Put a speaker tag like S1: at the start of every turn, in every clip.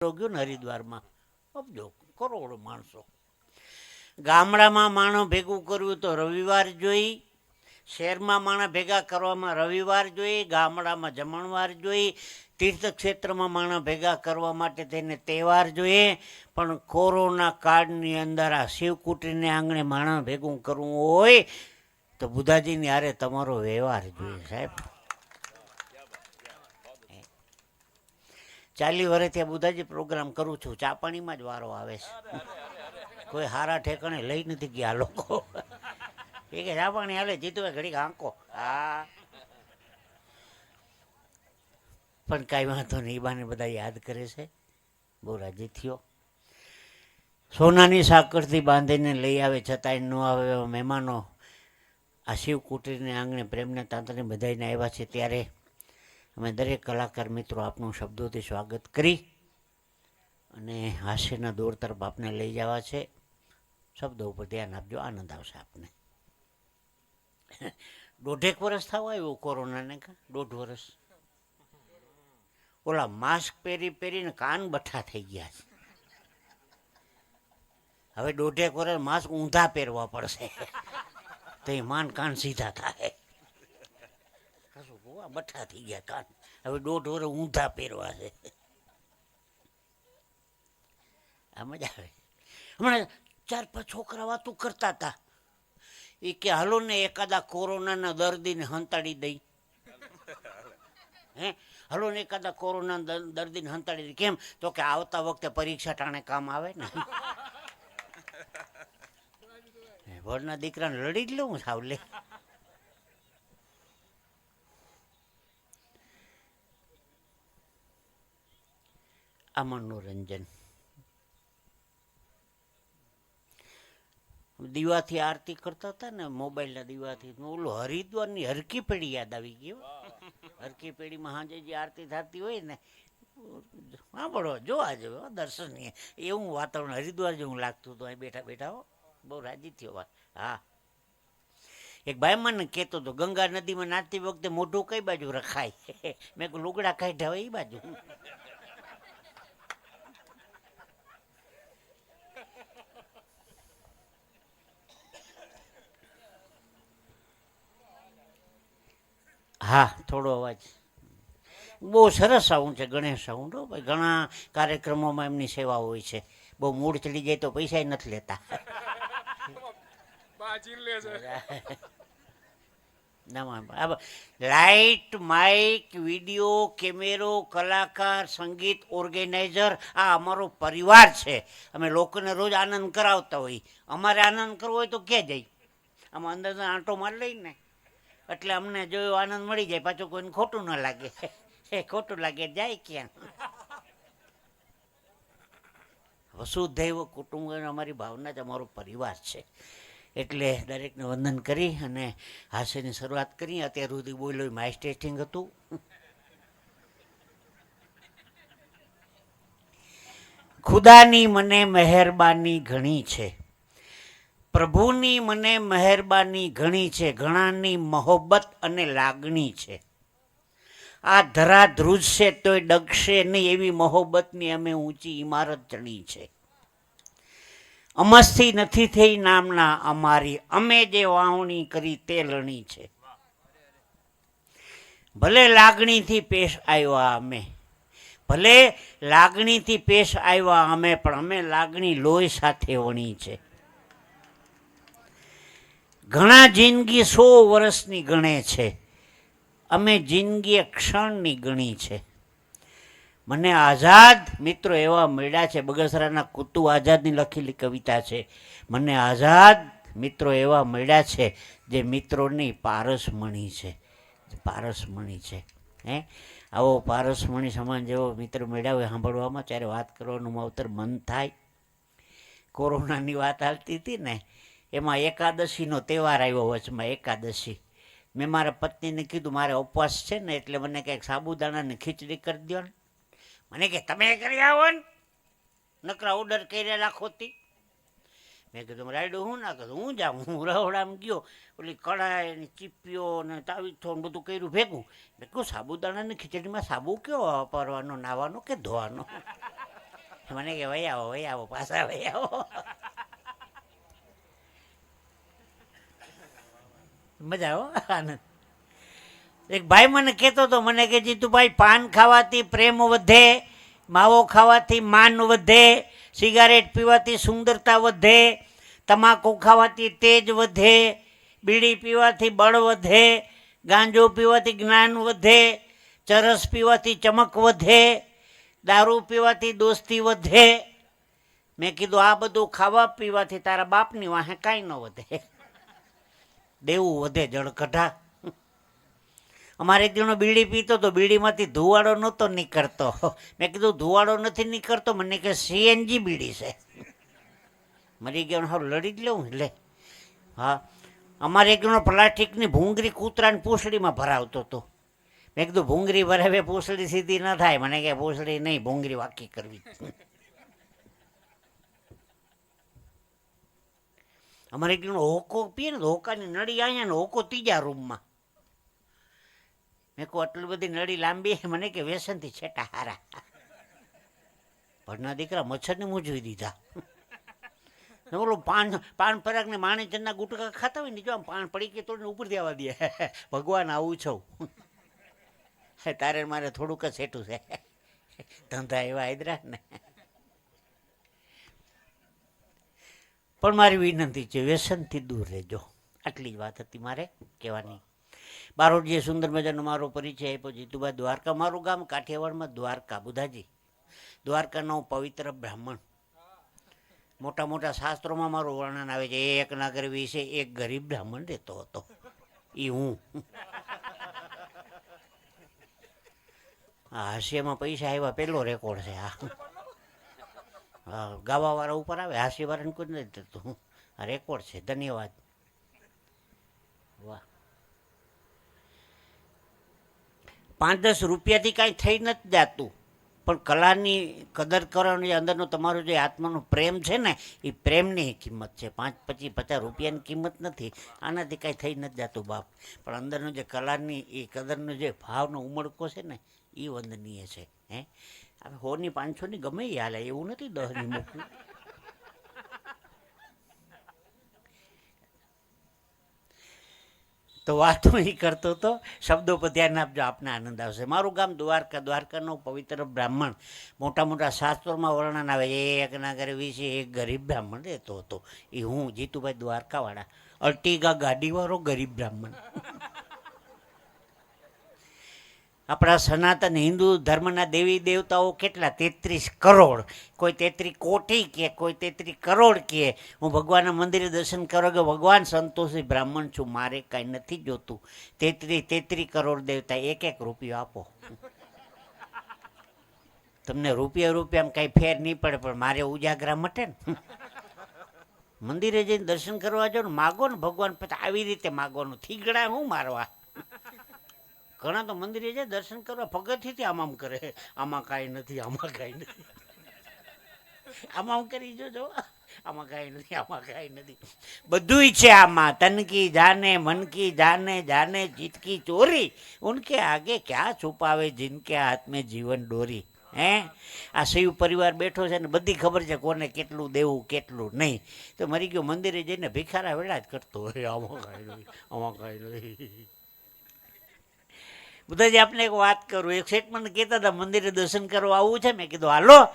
S1: ગયો ને હરિદ્વારમાં. અબજો કરોડો માણસો. ગામડામાં માણસ ભેગું કરવું તો રવિવાર જોઈ, શહેરમાં માણસ ભેગા કરવામાં રવિવાર જોઈ, ગામડામાં જમણવાર જોઈ, તીર્થક્ષેત્રમાં માણસ ભેગા કરવા માટે તેને તહેવાર જોઈએ, પણ કોરોના કાળની અંદર આ શિવકુટીને આંગણે માણસ ભેગું કરવું હોય, તો બુધાજીની હારે તમારો વ્યવહાર જોઈએ, સાહેબ. ચાલી વર્ષથી આ બુધાજી પ્રોગ્રામ કરું છું. ચા પાણીમાં જ વારો આવે છે. કોઈ હારા ઠેકાણે લઈ નથી ગયા લોકો. એ કે ચા પાણી હાલે જીતું ઘડીક આંકો હા. પણ કાંઈ વાંધો નહીં બાને બધા યાદ કરે છે. બહુ રાજી થયો. સોનાની સાકરથી બાંધીને લઈ આવે, છતાંય ન આવે મહેમાનો આ શિવ કુટીરને આંગણે પ્રેમને તાંત્રને બધાઈને આવ્યા છે ત્યારે અમે દરેક કલાકાર મિત્રો આપનું શબ્દોથી સ્વાગત કરી અને હાસ્યના દોર તરફ આપને લઈ જવા છે. શબ્દો ઉપર ધ્યાન આપજો. આનંદ આવશે આપને. દોઢેક વર્ષ થવા આવ્યું કોરોનાને કા? દોઢ વર્ષ ઓલા માસ્ક પહેરી પહેરીને કાન બઠ્ઠા થઈ ગયા છે. હવે દોઢેક વર્ષ માસ્ક ઊંધા પહેરવા પડશે. તો એ માન કાન સીધા થાય. કશું ભૂવા થઈ ગયા કાન. હવે દોઢ વર ઊંધા પહેરવા છે. આ મજા આવે. હમણાં ચાર પાંચ છોકરા વાતું કરતા હતા. એ કે હાલો ને એકાદા કોરોનાના દર્દીને હંતાડી દઈ. હે? હાલો ને એકાદા કોરોના દર્દીને હંતાડી દઈ. કેમ? તો કે આવતા વખતે પરીક્ષા ટાણે કામ આવે ને. વડના દીકરાને લડી જ લઉં સાવ લે. આ મનોરંજન દીવાથી આરતી કરતા હતા ને, મોબાઈલના દીવાથી. ઓલું હરિદ્વારની હરકી પેઢી યાદ આવી ગયો હરકી પેઢીમાં હાજે જે આરતી થતી હોય ને, સાંભળો, જોવા જેવો દર્શનીય. એવું વાતાવરણ, હરિદ્વાર જેવું લાગતું હતું, અહીં બેઠા બેઠા હો. બહુ રાજી થયો હા. એક ભાઈ મને કહેતો હતો, ગંગા નદીમાં નાતી વખતે મોઢું કઈ બાજુ રખાય? મેં લુગડા કાઢ્યા હોય એ બાજુ. હા થોડો અવાજ. બહુ સરસ સાઉન્ડ છે ગણેશ સાઉન્ડ હો. ભાઈ ઘણા કાર્યક્રમોમાં એમની સેવા હોય છે. બહુ મૂડ ચડી જાય તો પૈસા નથી લેતા. લાઇટ માઇક વીડિયો કેમેરો કલાકાર સંગીત ઓર્ગેનાઇઝર આ અમારો પરિવાર છે. અમે લોકોને રોજ આનંદ કરાવતા હોય અમારે આનંદ કરવો હોય તો ક્યાં જાય આમાં અંદર તો આંટો માર લઈને. એટલે અમને જોયો આનંદ મળી જાય, પાછું કોઈને ખોટું ન લાગે. એ ખોટું લાગે, જાય ક્યાં? વસુધૈવ કુટુંબ અમારી ભાવના જ અમારો પરિવાર છે. એટલે દરેકને વંદન કરી અને હાસ્યની શરૂઆત કરી. અત્યાર સુધી બોલ્યો માય સ્ટેટિંગ હતું. ખુદાની મને મહેરબાની ઘણી છે. પ્રભુની મને મહેરબાની ઘણી છે, ઘણાની મોહબ્બત અને લાગણી છે. આ ધરા ધ્રુજશે તોય ડગશે નહીં એવી મોહબ્બતની અમે ઊંચી ઇમારત ચડી છે. અમસ્થી નથી થઈ નામના અમારી, અમે જે વાવણી કરી તે લણી છે. ભલે લાગણીથી પેશ આવ્યા અમે, ભલે લાગણીથી પેશ આવ્યા અમે, પણ અમે લાગણી લોહી સાથે વણી છે. ઘણા જિંદગી સો વર્ષની ગણે છે. અમે જિંદગી ક્ષણની ગણી છે. મને આઝાદ મિત્રો એવા મળ્યા છે, બગસરાના કુતુ આઝાદની લખેલી કવિતા છે. મને આઝાદ મિત્રો એવા મળ્યા છે, જે મિત્રોની પારસમણી છે. પારસમણી છે. હે? આવો પારસમણી સમાન જેવો મિત્ર મળ્યા હોય સાંભળવામાં, ત્યારે વાત કરવાનું માવતર મન થાય. કોરોનાની વાત હાલતી હતી ને એમાં એકાદશીનો તહેવાર આવ્યો વચમાં એકાદશી. મેં મારા પત્નીને કીધું, મારે ઉપવાસ છે ને, એટલે મને કંઈક સાબુદાણાની ખીચડી કરી દો ને. મને કે, તમે કરી આવો ને. નકરા ઓર્ડર કર્યા રાખોતી મેં કીધું રાયડું હું ના કીધું હું જાઉં? હું રહોડામાં ગયો. ઓલી કડાઈ ને ચીપીઓ ને તાવીથો ને બધું કર્યું ભેગું. મેં કહું સાબુદાણાની ખીચડીમાં સાબુ કયો વાપરવાનો, નાવાનો કે ધોવાનો? મને કે વહી આવો વહી આવો, પાછા વહી આવો. મજા આવો આનંદ. એક ભાઈ મને કહેતો હતો, મને કે જીતુભાઈ, પાન ખાવાથી પ્રેમ વધે, માવો ખાવાથી માન વધે, સિગારેટ પીવાથી સુંદરતા વધે, તમાકુ ખાવાથી તેજ વધે, બીડી પીવાથી બળ વધે, ગાંજો પીવાથી જ્ઞાન વધે, ચરસ પીવાથી ચમક વધે, દારૂ પીવાથી દોસ્તી વધે. મેં કીધું, આ બધું ખાવા પીવાથી તારા બાપની વાહે કાંઈ ન વધે. દેવું વધે જળ કઢા અમારે એક જણો બીડી પીતો તો બીડીમાંથી ધુવાડો નહોતો નીકળતો. મેં કીધું, ધુવાડો નથી નીકળતો? મને કે, સીએનજી બીડી છે. મરી ગયો હા લડી જ લઉં લે. હા. અમારે એક જણો પ્લાસ્ટિકની ભૂંગળી કૂતરાની પૂંછડીમાં ભરાવતો હતો. મેં કીધું, ભૂંગળી ભરાવે, પૂંછડી સીધી ન થાય. મને કે, પૂંછડી નહીં, ભૂંગળી વાકી કરવી. અમારે એક હોકો પીએ ને હોકાની નળી અહીંયા ને હોકો ત્રીજા રૂમમાં. મેં કહું, આટલી બધી નળી લાંબી મને કે વ્યસનથી છેટા હારા. ભણના દીકરા મચ્છરને મૂજવી દીધા. ઓલું પાન પાન પરાગ ને માણેચંદના ગુટકા ખાતા હોય ને, જો આમ પાન પડી કે તોડીને ઉપર દેવા દે. ભગવાન, આવું છું. તારે મારે થોડુંક જ સેટું છે. ધંધા એવા હાયદરા ને. પણ મારી વિનંતી છે, વ્યસનથી દૂર રહેજો. આટલી જ વાત હતી મારે કહેવાની. બારોટજીએ સુંદર મજાનો મારો પરિચય આપ્યો જીતુભાઈ દ્વારકા, મારું ગામ કાઠિયાવાડમાં દ્વારકા, બુધાજી. દ્વારકાનો પવિત્ર બ્રાહ્મણ. મોટા મોટા શાસ્ત્રોમાં મારું વર્ણન આવે છે એક નાગર વિશે એક ગરીબ બ્રાહ્મણ રહેતો હતો. એ હું. હાસ્યમાં પૈસા આવ્યા પહેલો રેકોર્ડ છે આ. ગાવાવાળા ઉપર આવે હાસ્યવાળાને કોઈ નથી થતું. આ રેકોર્ડ છે, ધન્યવાદ. વાહ. પાંચ દસ રૂપિયાથી કાંઈ થઈ નથી જાતું. પણ કલાની કદર કરવાની અંદરનો તમારો જે આત્માનો પ્રેમ છે ને, એ પ્રેમની કિંમત છે. પાંચ પચીસ પચાસ રૂપિયાની કિંમત નથી. આનાથી કાંઈ થઈ નથી જતું, બાપ. પણ અંદરનો જે કલાની એ કદરનો જે ભાવનો ઉમળકો છે ને, એ વંદનીય છે, હે? હવે હોની પાંચસોની ગમે એ હાલે, એવું નથી દહની મોકલું. તો વાત એ કરતો હતો શબ્દો પર ધ્યાન આપજો, આપને આનંદ આવશે. મારું ગામ દ્વારકા, દ્વારકાનો પવિત્ર બ્રાહ્મણ. મોટા મોટા શાસ્ત્રોમાં વર્ણન આવે, એક નાગર વિશે એક ગરીબ બ્રાહ્મણ રહેતો હતો. એ હું જીતુભાઈ દ્વારકાવાળા અર્ટિગા ગાડીવાળો ગરીબ બ્રાહ્મણ. આપણા સનાતન હિન્દુ ધર્મના દેવી દેવતાઓ કેટલા? તેત્રીસ કરોડ. કોઈ તેત્રી કોટી કે, કોઈ તેત્રી કરોડ કે. હું ભગવાનના મંદિરે દર્શન કરો કે ભગવાન સંતોષી. બ્રાહ્મણ છું. મારે કાંઈ નથી જોતું. તેત્રી તેત્રી કરોડ દેવતા, એક એક રૂપિયો આપો. તમને રૂપિયા રૂપિયામાં કાંઈ ફેર નહીં પડે, પણ મારે ઉજાગરા મટે ને. મંદિરે જઈને દર્શન કરવા જાઓ ને, માગો ને ભગવાન, પછી આવી રીતે માગવાનું. થીગડા હું મારવા? ઘણા તો મંદિરે જાય, દર્શન કરવા પગથિયાથી આમ આમ કરે. આમાં કાંઈ નથી, આમાં કાંઈ નથી. આમાં આમ કરી જોજો આમાં કાંઈ નથી, આમાં કાંઈ નથી. બધુંય છે આમાં. તન કી જાને, મન કી જાને જાને જીત ચોરી. ઉનકે આગે ક્યાં છુપાવે જિનકે હાથ મેં જીવન ડોરી હે? આ શિવ પરિવાર બેઠો છે ને બધી ખબર છે કોને કેટલું દેવું, કેટલું નહીં. તો મરી ગયો મંદિરે જઈને ભિખારા વેળા જ કરતો હોય. આમાં કાંઈ નહીં આમાં કાંઈ નહીં બધાજી આપને એક વાત કરું. એક સેટ મને કહેતા હતા, મંદિરે દર્શન કરવા આવવું છે? મેં કીધું, હાલો.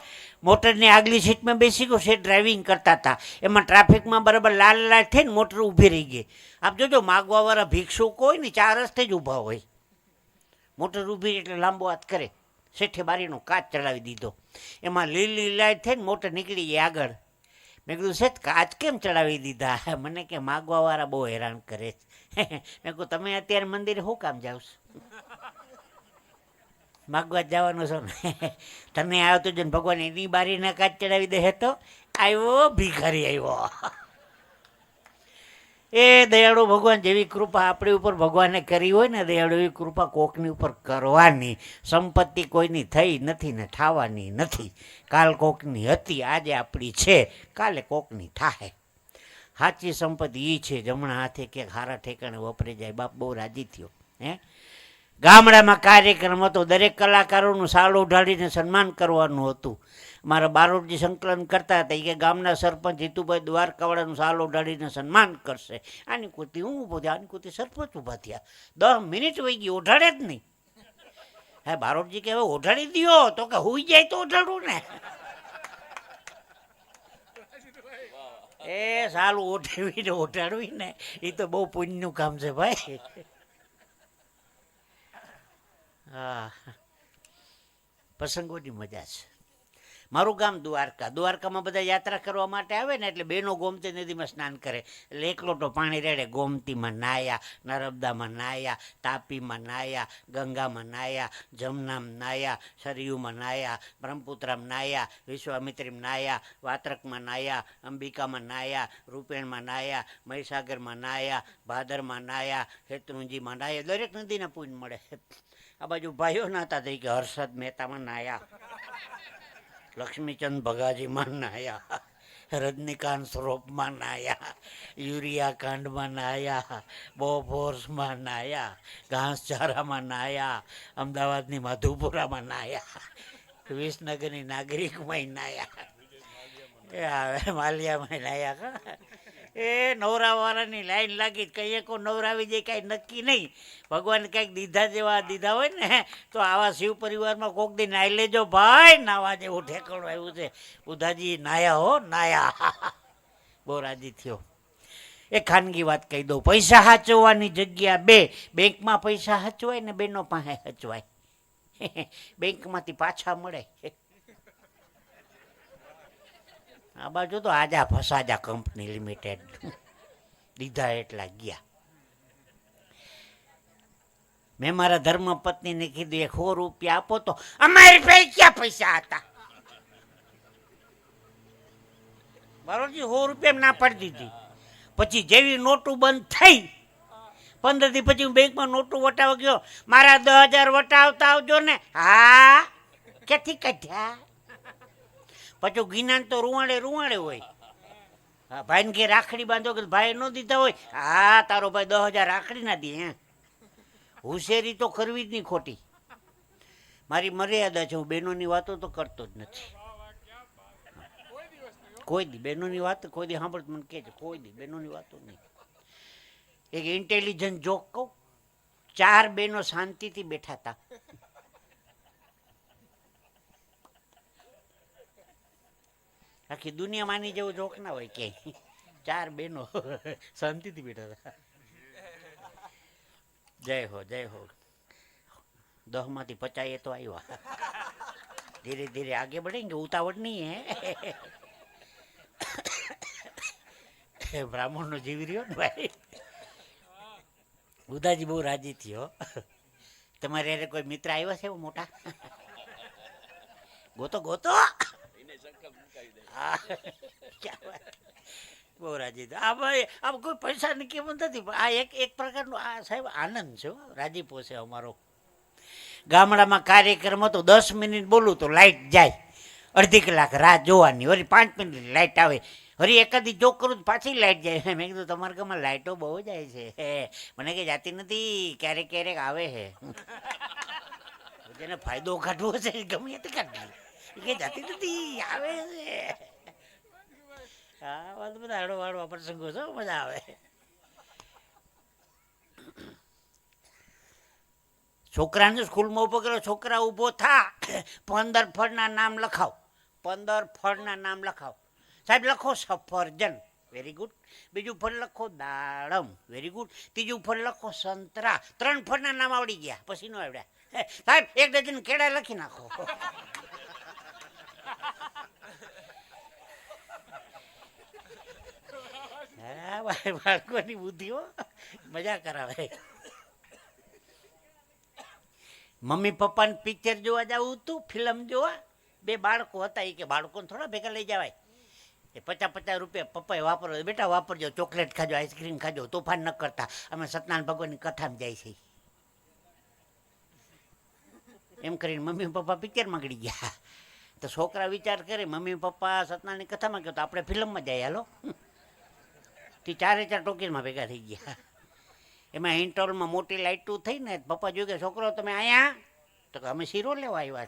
S1: મોટરની આગલી સીટમાં બેસી ગયો સેટ ડ્રાઇવિંગ કરતા હતા. એમાં ટ્રાફિકમાં બરાબર લાલ લાલ થઈને મોટર ઊભી રહી ગઈ. આપ જોજો, માગવાવાળા ભિક્ષુકો હોય ને ચાર રસ્તે જ ઊભા હોય. મોટર ઊભી એટલે લાંબો હાથ કરે. શેઠે બારીનો કાચ ચડાવી દીધો. એમાં લીલી લાઈટ થઈને મોટર નીકળી ગઈ આગળ. મેં કીધું, શેઠ, કાચ કેમ ચડાવી દીધા? મને કે, માગવાવાળા બહુ હેરાન કરે છે. મેં કહું તમે અત્યારે મંદિરે શું કામ જાવ છો? માગવા જ જવાનું છો. તમે આવ્યો તો જન ભગવાન એની બારીને કાચ ચડાવી દે તો આવ્યો ભીખારી આવ્યો એ દયાળુ ભગવાન જેવી કૃપા આપણી ઉપર ભગવાને કરી હોય ને, દયાળુ એવી કૃપા કોકની ઉપર કરવાની. સંપત્તિ કોઈની થઈ નથી ને થવાની નથી. કાલ કોકની હતી, આજે આપણી છે. કાલે કોકની થાય સાચી સંપત્તિ એ છે, જમણા હાથે કે હારા ઠેકાણે વપરાઈ જાય, બાપ બહુ રાજી થયો, હે? ગામડામાં કાર્યક્રમ હતો. દરેક કલાકારોનું સાલ ઉઢાડીને સન્માન કરવાનું હતું. મારા બારોટજી સંકલન કરતા હતા. કે ગામના સરપંચ જીતુભાઈ દ્વારકાવાળાનું સાલ ઉઢાડીને સન્માન કરશે. આની કુતી હું ઊભો થયા? આની કુતી સરપંચ ઊભા થયા. દસ મિનિટ વહી ગઈ ઓઢાડે જ નહીં. હે, બારોટજી કે હવે ઓઢાડી દ્યો. તો કે હુઈ જાય તો ઓઢાડું ને. એ સાલું ઓઢાવીને ઓઢાડવી ને એ તો બહુ પુણ્યનું કામ છે ભાઈ. હા. પ્રસંગોની મજા છે. મારું ગામ દ્વારકા. દ્વારકામાં બધા યાત્રા કરવા માટે આવે ને એટલે બેનો ગોમતી નદીમાં સ્નાન કરે. એટલે એક લોટો પાણી રેડે ગોમતીમાં નાયા, નર્મદામાં નાયા, તાપીમાં નાયા, ગંગામાં નાયા, જમનામાં નાયા, સરયુમાં નાયા, બ્રહ્મપુત્રામાં નાયા, વિશ્વામિત્રીમાં નાયા, વાત્રકમાં નાયા, અંબિકામાં નાયા, રૂપેણમાં નાયા, મહીસાગરમાં નાયા, ભાદરમાં નાયા, શેત્રુંજીમાં નાયા. દરેક નદીના પૂન મળે. આ બાજુ ભાઈઓ નાતા થઈ કે હર્ષદ મહેતામાં નાયા. લક્ષ્મીચંદ ભગાજીમાં નાયા. રજનીકાંત સ્વરૂપમાં નાયા. યુરિયા કાંડમાં નાયા. બોફોર્સમાં નાયા. ઘાસચારામાં નાયા. અમદાવાદની માધુપુરામાં નાયા. વિસનગરની નાગરિકમાં નાયા. માલિયામાં નાયા. એ નવરાવાળાની લાઈન લાગી કંઈ કો નવરાવી જાય, કાંઈ નક્કી નહીં. ભગવાન કંઈક દીધા જેવા દીધા હોય ને તો આવા શિવ પરિવારમાં કોક દી નાહી લેજો ભાઈ, નાવા જેવું ઠેકાણું આવ્યું છે. ઉધાજી, નાયા હો, નાયા. બહુ રાજી થયો. એ ખાનગી વાત કહી દઉં. પૈસા સાચવવાની જગ્યા બે. બેંકમાં પૈસા હચવાય ને બેનો પાસે હચવાય. બેંકમાંથી પાછા મળે. આ બાજુ તો આજા ફસાજા કંપની લિમિટેડ. દીધા એટલા ગયા. મેં મારા ધર્મપત્નીને કીધું, એક સો રૂપિયા આપો તો અમારી પાસે ક્યાં પૈસા હતા? બરોબર સો રૂપિયા ના પાડી દીધી. પછી જેવી નોટું બંધ થઈ, પંદરથી પછી હું બેંકમાં નોટું વટાવ ગયો. મારા દસ હજાર વટાવતા આવજો ને. હા, ક્યાંથી કાઢ્યા? પછી ગિનાન તો રૂવાડે રૂવાડે હોય. હા, ભાઈને ઘેર રાખડી બાંધો કે ભાઈ ન દીધા હોય? હા, તારો ભાઈ દસ હજાર રાખડી ના દે, હે. હુશેરી તો કરવી જ નહીં ખોટી. મારી મર્યાદા છે, હું બહેનોની વાતો તો કરતો જ નથી. કોઈ દી, બહેનોની વાત, કોઈ દી સાંભળ મને કહે છે, કોઈ દી, બહેનોની વાતો નહીં. એક ઇન્ટેલિજન્ટ જોક કહું. ચાર બહેનો શાંતિથી બેઠા હતા. આખી દુનિયા માની જેવું જોક ના હોય કે. ચાર બહેનો શાંતિથી બેઠા હતા. જય હો જય હો. દહમાંથી પચાઈએ તો આવ્યા. ધીરે ધીરે આગે કે ઉતાવળ નહીં હે. બ્રાહ્મણનો જીવી રહ્યો ને ભાઈ. ઉદાજી બહુ રાજી થયો. તમારે કોઈ મિત્ર આવ્યો છે મોટા? ગોતો ગોતો. બહુ રાજી આ ભાઈ આ કોઈ પૈસાની કિંમત નથી. પણ આ એક એક પ્રકારનો આ સાહેબ આનંદ છે રાજી છે અમારો. ગામડામાં કાર્યક્રમ હતો, દસ મિનિટ બોલું તો લાઇટ જાય. અડધી કલાક રાહ જોવાની. વળી પાંચ મિનિટ લાઇટ આવે. વળી એકાદી જોક કરું પાછી લાઈટ જાય. મેં કીધું, તમારા ગામમાં લાઇટો બહુ જાય છે. મને કઈ જાતી નથી. ક્યારેક ક્યારેક આવે છે. જેને ફાયદો કાઢવો છે, ગમે તે કાઢી કે જતી નથી આવે છે. હા, વાત બધા હળો હળવા પ્રસંગો છો મજા આવે. છોકરાને સ્કૂલમાં ઊભો કર્યો, છોકરા ઊભો થા. પંદર ફળના નામ લખાવ. પંદર ફળના નામ લખાવ. સાહેબ, લખો સફરજન. વેરી ગુડ બીજું ફળ લખો દાડમ. વેરી ગુડ ત્રીજું ફળ લખો સંતરા. ત્રણ ફળના નામ આવડી ગયા, પછી નો આવડ્યા. સાહેબ, એક ડઝન કેળા લખી નાખો. હા ભાઈ બાળકોની બુદ્ધિઓ. મજા કરાવે. મમ્મી પપ્પાને પિક્ચર જોવા જવું હતું ફિલ્મ જોવા. બે બાળકો હતા, એ કે બાળકોને થોડા ભેગા લઈ જવાય. એ પચાસ પચાસ રૂપિયા પપ્પાએ વાપરો બેટા, વાપરજો, ચોકલેટ ખાજો, આઈસ્ક્રીમ ખાજો, તોફાન ન કરતા. અમે સત્યનારાયણ ભગવાનની કથામાં જાય છે. એમ કરીને મમ્મી પપ્પા પિક્ચરમાં ગળી ગયા. તો છોકરા વિચાર કરે, મમ્મી પપ્પા સત્યનારાયણની કથામાં ગયો તો આપણે ફિલ્મમાં જાય, હાલો. તે ચારે ચાર ટોકીઝમાં ભેગા થઈ ગયા. એમાં ઇન્ટરવલમાં મોટી લાઇટું થઈ ને પપ્પા જોયું કે, છોકરો, તમે અહીંયા તો અમે શીરો લેવા આવ્યા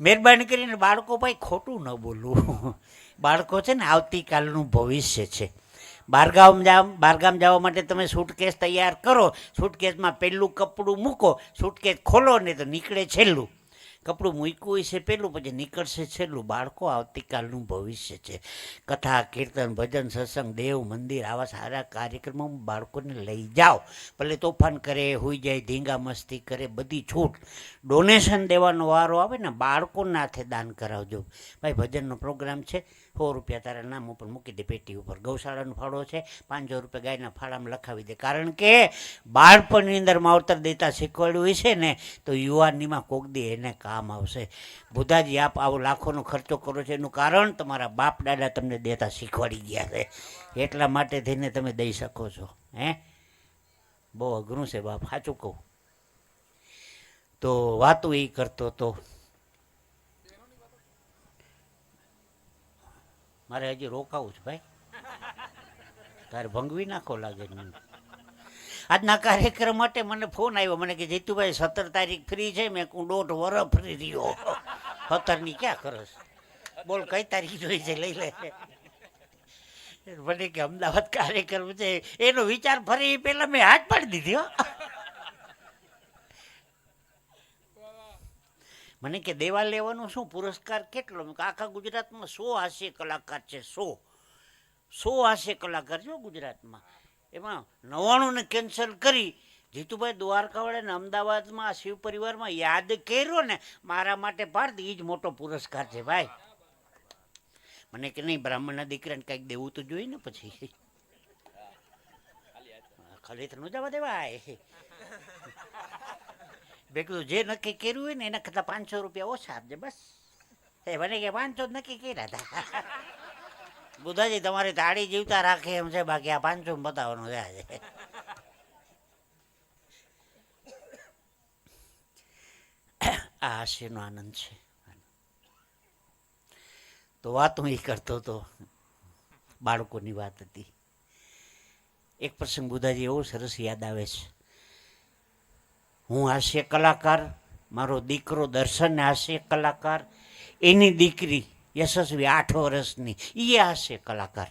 S1: મહેરબાની કરીને બાળકો ભાઈ ખોટું ન બોલવું. બાળકો છે ને આવતીકાલનું ભવિષ્ય છે. બારગામ જાવ, બારગામ જવા માટે તમે સૂટકેસ તૈયાર કરો. સૂટકેસમાં પહેલું કપડું મૂકો સૂટકેસ ખોલો ને તો નીકળે છેલ્લું. કપડું મૂક્યું છે પહેલું, પછી નીકળશે છેલ્લું. બાળકો આવતીકાલનું ભવિષ્ય છે. કથા, કીર્તન, ભજન, સત્સંગ, દેવ, મંદિર, આવા સારા કાર્યક્રમોમાં બાળકોને લઈ જાઓ. ભલે તોફાન કરે, હોઈ જાય, ધીંગા મસ્તી કરે, બધી છૂટ. ડોનેશન દેવાનો વારો આવે ને બાળકોના હાથે દાન કરાવજો. ભાઈ, ભજનનો પ્રોગ્રામ છે. સો રૂપિયા તારા નામ ઉપર મૂકી દે પેટી ઉપર. ગૌશાળાનો ફાળો છે, પાંચસો રૂપિયા ગાયના ફાળામાં લખાવી દે. કારણ કે બાળપણની અંદર માવતર દેતા શીખવાડ્યું છે ને, તો યુવાનીમાં કોક દે એને કામ આવશે. બુધાજી આપ આવો લાખોનો ખર્ચો કરો છો. એનું કારણ તમારા બાપ દાદા તમને દેતા શીખવાડી ગયા છે. એટલા માટે થઈને તમે દઈ શકો છો, હે? બહુ અઘરું છે બાપ, સાચું કહું. તો વાતો એ કરતો તો મારે હજી રોકાવું છે, ભાઈ. તારે ભંગવી નાખો લાગે મને. આજના કાર્યક્રમ માટે મને ફોન આવ્યો. મને કે, જીતુભાઈ, સત્તર તારીખ ફ્રી છે. મેં કું દોઢ વર ફ્રી રહ્યો. સત્તરની ક્યાં કરસ? બોલ, કઈ તારીખ જોઈ છે? લઈ લે. મને કે, અમદાવાદ કાર્યક્રમ છે. એનો વિચાર ફરી, પેલા મેં હાથ પાડી દીધી, હો. મને કે દેવા લેવાનો શું પુરસ્કાર કેટલો? આખા ગુજરાતમાં સો હાસ્ય કલાકાર છે સો. સો હાસ્ય કલાકાર છે ગુજરાતમાં. એમાં નવ્વાણુંને કેન્સલ કરી જીતુભાઈ દ્વારકાવાળાને અમદાવાદમાં આ શિવ પરિવારમાં યાદ કર્યો ને મારા માટે ભારત એ જ મોટો પુરસ્કાર છે ભાઈ. મને કે નહીં બ્રાહ્મણના દીકરાને કંઈક દેવું તો જોઈએ ને પછી. ખાલી તો ન જવા દેવાય. મેં કીધું, જે નક્કી કર્યું હોય ને, એના કરતાં પાંચસો રૂપિયા ઓછા આપજે, બસ. એ મને કે, પાંચસો નક્કી કર્યા હતા બુધાજી તમારી તાળી જીવતા રાખે એમ છે, બાકી આ પાંચસો બતાવવાનું છે આજે. આ હાસ્યનો આનંદ છે. તો વાત હું એ કરતો હતો, બાળકોની વાત હતી. એક પ્રસંગ બુધાજી એવો સરસ યાદ આવે છે. હું હાસ્ય કલાકાર, મારો દીકરો દર્શન હાસ્ય કલાકાર, એની દીકરી યશસ્વી આઠ વર્ષની એ હાસ્ય કલાકાર.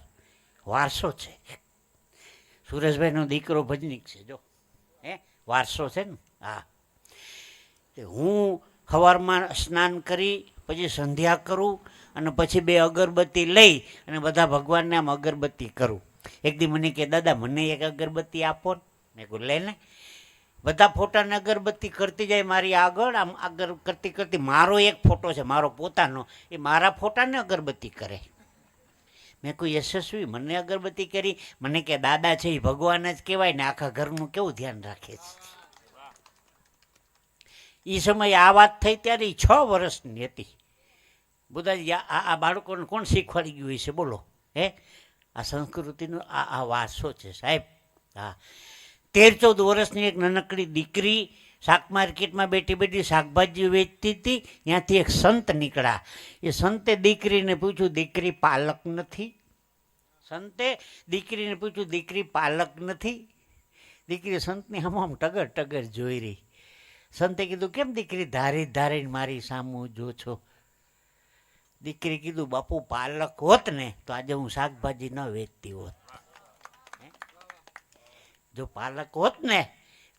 S1: વારસો છે. સુરેશભાઈનો દીકરો ભજનીક છે, જો. હે? વારસો છે ને? હા. હું સવારમાં સ્નાન કરી, પછી સંધ્યા કરું, અને પછી બે અગરબત્તી લઈ, અને બધા ભગવાનને આમ અગરબત્તી કરું. એક દી મને કે, દાદા, મને એક અગરબત્તી આપો ને? મેં કહું લે બધા ફોટાને અગરબત્તી કરતી જાય મારી આગળ, આમ આગળ કરતી કરતી મારો એક ફોટો છે, મારો પોતાનો, એ મારા ફોટાને અગરબત્તી કરે. મેં કોઈ યશસ્વી મને અગરબત્તી કરી, મને કે દાદા છે એ ભગવાન જ કહેવાય ને આખા ઘરનું કેવું ધ્યાન રાખે છે? એ સમયે આ વાત થઈ ત્યારે એ છ વર્ષની હતી. બુધાજી આ બાળકોને કોણ શીખવાડી ગયું છે બોલો, હે? આ સંસ્કૃતિનો આ આ વારસો છે સાહેબ? હા. તેર ચૌદ વર્ષની એક નાનકડી દીકરી શાક માર્કેટમાં બેઠી બેઠી શાકભાજી વેચતી હતી. ત્યાંથી એક સંત નીકળ્યા. એ સંતે દીકરીને પૂછ્યું, દીકરી પાલક નથી? સંતે દીકરીને પૂછ્યું, દીકરી પાલક નથી? દીકરી સંતની આમ આમ ટગર ટગર જોઈ રહી. સંતે કીધું, કેમ દીકરી ધારી ધારીને મારી સામું જો છો? દીકરી કીધું, બાપુ, પાલક હોત ને તો આજે હું શાકભાજી ન વેચતી હોત. જો પાલક હોત ને,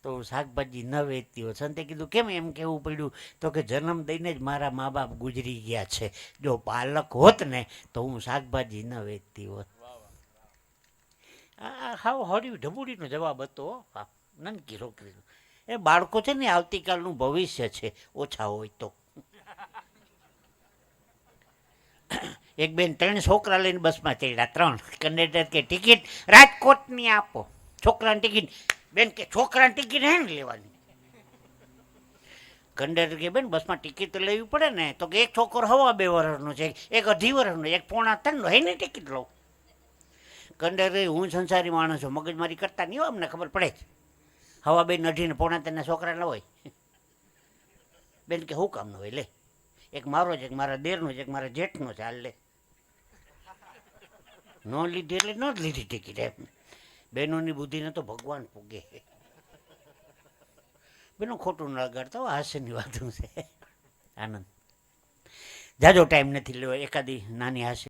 S1: તો શાકભાજી ન વેચતી હોત. સંતે કીધું, કેમ એમ કેવું પડ્યું? તો કે જન્મ દઈને જ મારા મા બાપ ગુજરી ગયા છે. જો પાલક હોત ને, તો હું શાકભાજી ન વેચતી હોત. આ હાવ હળ્યું, ઢબુડીનો જવાબ હતો. હા નનકી છોકરીનો. એ બાળકો છે ને, આવતીકાલનું ભવિષ્ય છે. ઓછા હોય તો. એક બેન ત્રણ છોકરા લઈને બસમાં ચડ્યા, ત્રણ. કંડક્ટર કે ટિકિટ રાજકોટની આપો. છોકરાની ટિકિટ. બેન કે છોકરાની ટિકિટ હે ને લેવાની? કંડક્ટર કે બેન, બસમાં ટિકિટ તો લેવી પડે ને તો કે એક છોકરો હવા બે વર્ષનો છે, એક અઢી વર્ષનો એક પોણા ત્રણનો એની ટિકિટ લઉં. કંડક્ટર હું સંસારી માણસ છું મગજમારી કરતા નહીં હોય અમને ખબર પડે જ. હવા બેન અઢીને પોણા ત્રણના છોકરા ન હોય. બેન કે શું કામ ન હોય, લે. એક મારો છે, એક મારા દેરનો છે, એક મારા જેઠનો છે, હાલ લે. ન લીધી એટલે ન જ લીધી ટિકિટ એમ બહેનોની બુદ્ધિને તો ભગવાન પૂગે. બેનો ખોટું ન લગાડતા હાસ્યની વાતું છે. આનંદ. જાજો ટાઈમ નથી લેવો, એકાદી નાની હાશે